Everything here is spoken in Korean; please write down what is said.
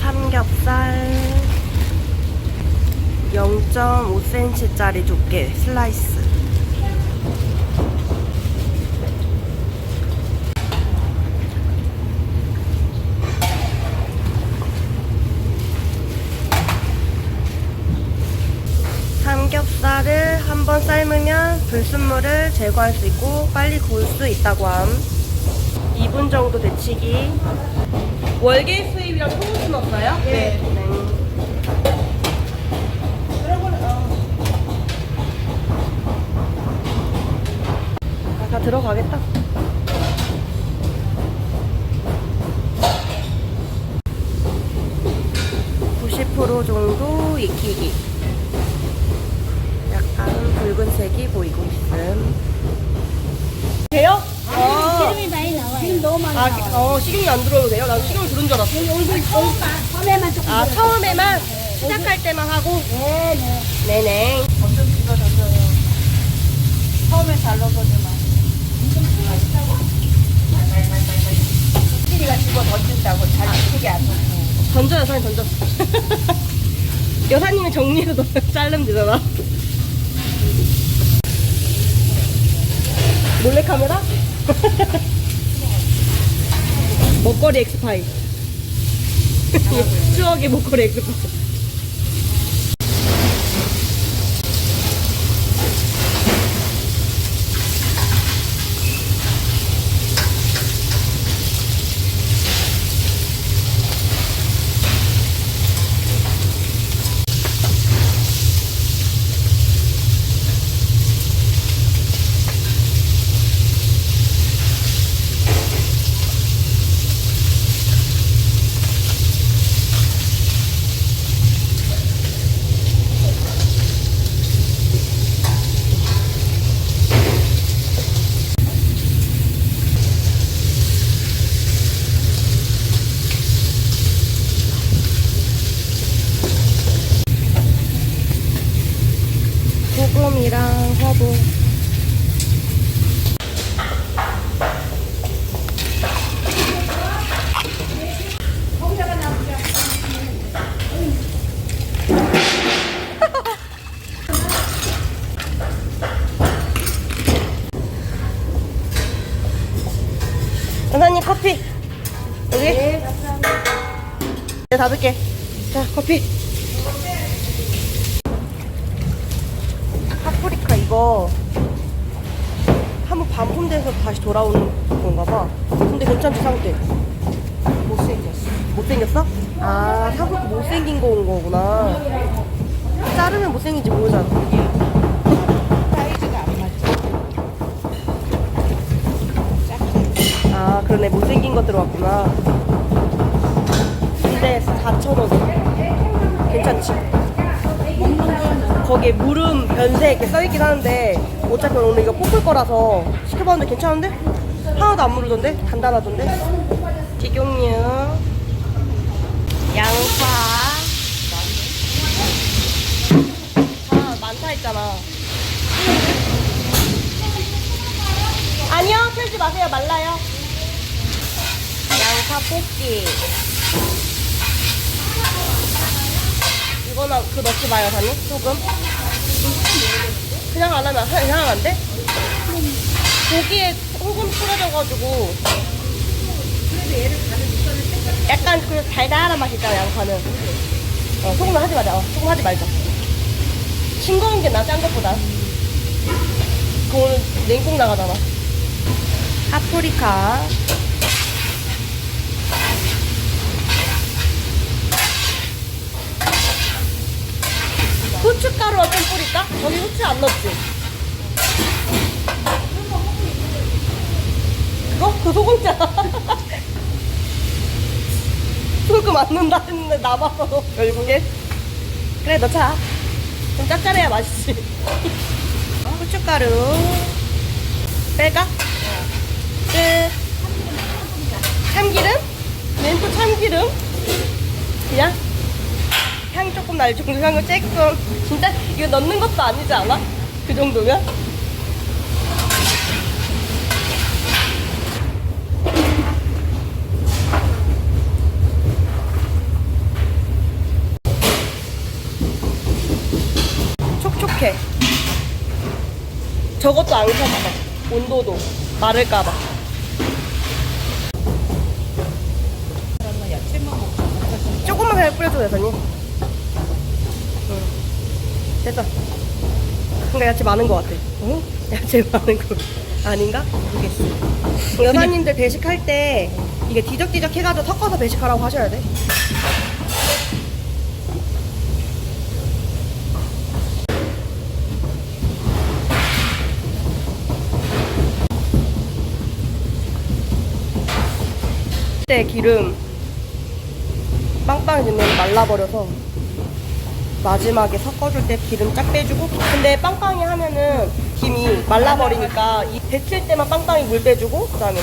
삼겹살 0.5cm짜리 두께 슬라이스. 삼겹살을 한번 삶으면 불순물을 제거할 수 있고 빨리 구울 수 있다고 함 2분 정도 데치기 월계 수입이랑 소고수 넣었어요? 네. 아, 다 들어가겠다. (90%) 정도 익히기 약간 붉은색이 보이고 있음 돼요? 아, 기름이 많이 나와요. 기름 너무 많이 아, 나와요. 어, 식용유 안 들어도 돼요? 난 식용유 들은 줄 알았어. 얼굴 처음만 처음에만 조금. 아, 들어가요. 처음에만 시작할 때만 하고? 네, 네. 네네. 엄청 비가 던져요. 처음에 잘 넣어보지만. 찌리가 집어 던진다고 잘 크게 안 넣고. 던져, 여사님 던져. 여사님이 정리해서 너 자르면 되잖아. 몰래카메라? 먹거리 엑스파일. 추억의 먹거리 엑스파일. 소금이랑 허브. 선생님 커피 여기 네, 감사합니다. 네 다섯 개자 커피 파프리카 이거 한번 반품돼서 다시 돌아오는 건가 봐 근데 괜찮지 상태 못생겼어. 못생겼어? 아 사고 못생긴 거 온 거구나 자르면 못생긴지 모르잖아 사이즈가 안 맞아. 아 그러네 못생긴 거 들어왔구나 근데 4,000원 괜찮지? 거기에 물음 변색 이렇게 써있긴 하는데 어차피 오늘 이거 볶을 거라서 시켜봤는데 괜찮은데? 하나도 안 무르던데? 단단하던데? 식용유 양파 아 많다 했잖아 아니요 틀지 마세요 말라요 양파 볶기 이거나 그 넣지 마요 사님 소금? 그냥 안 하면 그냥 하면 안 돼? 고기에 소금 뿌려져가지고. 약간 그 달달한 맛이 있잖아 양파는. 어, 소금을 하지 말자. 어, 소금 하지 말자. 싱거운 게 나 짠 것보다. 그거는 냉국 나가잖아. 파프리카 후춧가루 좀 뿌릴까? 저기 후추 안 넣었지? 그거? 그 소금장 소금 안 넣는다 했는데 남아서 결국에 그래 넣자 좀 짭짤해야 맛있지 후춧가루 빼가? 끝 참기름? 멘토 참기름? 그냥 향 조금 날 정중한 거 조금 진짜 이거 넣는 것도 아니지 않아? 그 정도면? 촉촉해. 저것도 안 샀어 온도도 마를까봐. 조금만 그냥 뿌려줘 대선님. 응. 됐어. 그러니까 야채 많은 것 같아. 응? 야채 많은 거 아닌가? 모르겠어. 여사님들 배식할 때 이게 뒤적뒤적 해가지고 섞어서 배식하라고 하셔야 돼. 때 기름 빵빵 넣으면 말라버려서 마지막에 섞어줄 때 기름 쫙 빼주고 근데 빵빵이 하면은 김이 말라버리니까 이 데칠 때만 빵빵이 물 빼주고 그 다음에